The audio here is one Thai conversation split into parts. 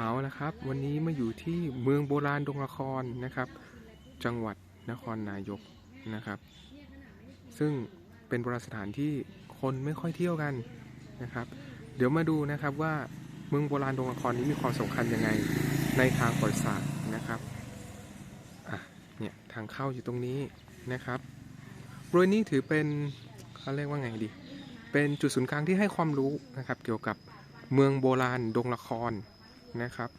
เอาละครับ วันนี้มาอยู่ที่เมืองโบราณดงละครนะครับ จังหวัดนครนายกนะครับ ซึ่งเป็นโบราณสถานที่คนไม่ค่อยเที่ยวกันนะครับ เดี๋ยวมาดูนะครับว่าเมืองโบราณดงละครนี้มีความสำคัญยังไงในทางประวัติศาสตร์นะครับอะเนี่ยทางเข้าอยู่ตรงนี้นะครับบริเวณนี้ถือเป็นเขาเรียกว่าไงดี เป็นจุดศูนย์กลางที่ให้ความรู้นะครับ เกี่ยวกับเมืองโบราณดงละคร นะครับ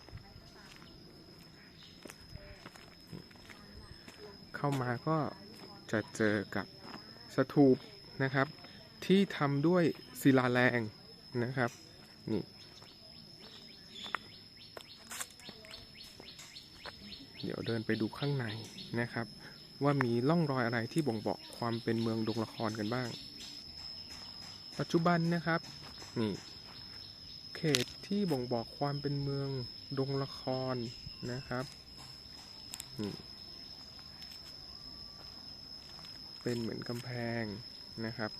เข้ามาก็จะเจอกับสถูปนะครับ ที่ทำด้วยศิลาแรงนะครับนี่เดี๋ยวเดินไปดูข้างในนะครับ ว่ามีร่องรอยอะไรที่บ่งบอกความเป็นเมืองดงละครกันบ้าง ปัจจุบันนะครับ นี่ เขต ที่บ่งบอกความเป็นเมืองดงละครนะครับ เป็นเหมือนกำแพงนะครับ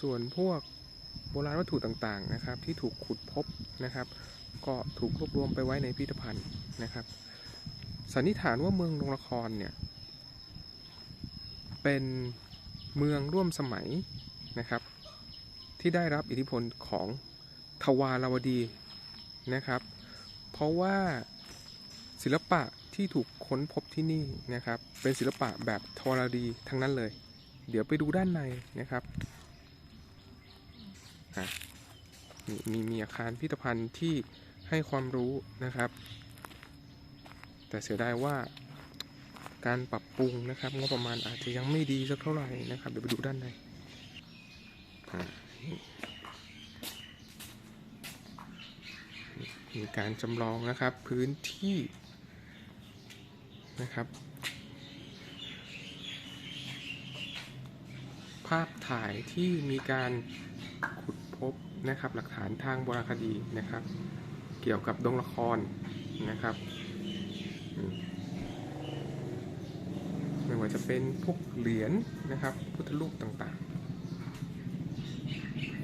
ส่วนพวกโบราณวัตถุต่างๆนะครับ ที่ถูกขุดพบนะครับ ก็ถูกรวบรวมไปไว้ในพิพิธภัณฑ์นะครับ สันนิษฐานว่าเมืองดงละครเนี่ย เป็นเมืองร่วมสมัยนะครับที่ได้รับอิทธิพลของ ทวารวดีนะครับ เพราะว่าศิลปะที่ถูกค้นพบที่นี่นะครับ เป็นศิลปะแบบทวารวดีทั้งนั้นเลย เดี๋ยวไปดูด้านในนะครับมีมีมีอาคารพิพิธภัณฑ์ที่ให้ความรู้นะครับ แต่เสียดายว่าการปรับปรุงนะครับงบประมาณอาจจะยังไม่ดีสักเท่าไหร่นะครับ เดี๋ยวไปดูด้านในอ่า มีการจำลองนะครับพื้นที่นะครับ ภาพถ่ายที่มีการขุดพบนะครับ หลักฐานทางโบราณคดีนะครับ เกี่ยวกับดงละครนะครับไม่ว่าจะเป็นพวกเหรียญนะครับพุทธรูปต่างๆ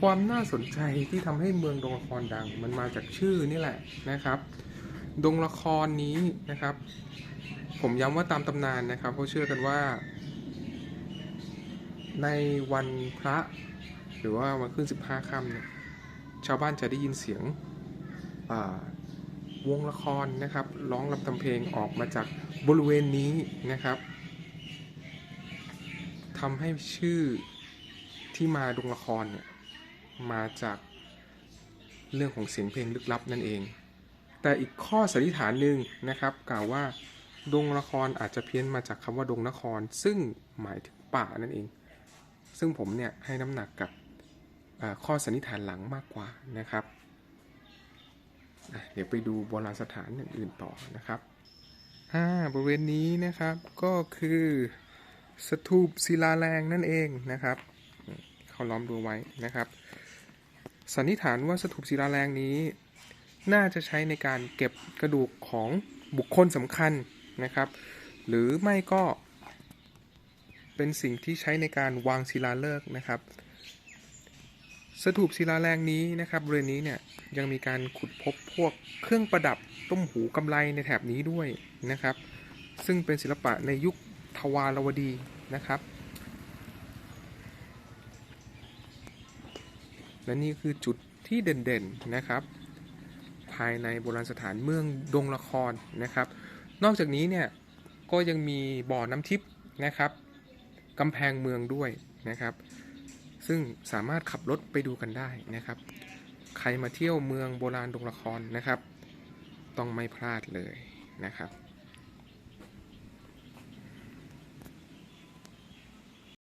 ความน่าสนใจที่ทำให้เมืองดงละครดัง มันมาจากชื่อนี่แหละนะครับ ดงละครนี้นะครับ ผมย้ำว่าตามตำนานนะครับเขาเชื่อกันว่า ในวันพระ หรือว่าวันขึ้นสิบห้าค่ำเนี่ยชาวบ้านจะได้ยินเสียงวงละครนะครับร้องรำทำเพลงออกมาจากบริเวณนี้นะครับทำให้ชื่อที่มาดงละครเนี่ย มาจากเรื่องของเสียงเพลงลึกลับนั่นเอง แต่อีกข้อสันนิษฐานหนึ่งนะครับ กล่าวว่า ดงละครอาจจะเพี้ยนมาจากคำว่าดงนคร ซึ่งหมายถึงป่านั่นเอง ซึ่งผมเนี่ยให้น้ำหนักกับข้อสันนิษฐานหลังมากกว่านะครับ เดี๋ยวไปดูโบราณสถานอื่นๆต่อนะครับอ่าบริเวณนี้นะครับก็คือสถูปศิลาแรงนั่นเองนะครับ เขาล้อมดูไว้นะครับ สันนิษฐานว่าสถูปศิลาแรงนี้ น่าจะใช้ในการเก็บกระดูกของบุคคลสำคัญนะครับ หรือไม่ก็เป็นสิ่งที่ใช้ในการวางศิลาฤกษ์นะครับ สถูปศิลาแรงนี้นะครับบริเวณนี้เนี่ยยังมีการขุดพบพวกเครื่องประดับต้มหูกำไลในแถบนี้ด้วยนะครับ ซึ่งเป็นศิลปะในยุคทวารวดีนะครับ และนี่คือจุดที่เด่นๆนะครับ ภายในโบราณสถานเมืองดงละครนะครับ นอกจากนี้เนี่ยก็ยังมีบ่อน้ำทิพย์นะครับกำแพงเมืองด้วยนะครับ ซึ่งสามารถขับรถไปดูกันได้นะครับ ใครมาเที่ยวเมืองโบราณดงละครนะครับ ต้องไม่พลาดเลยนะครับ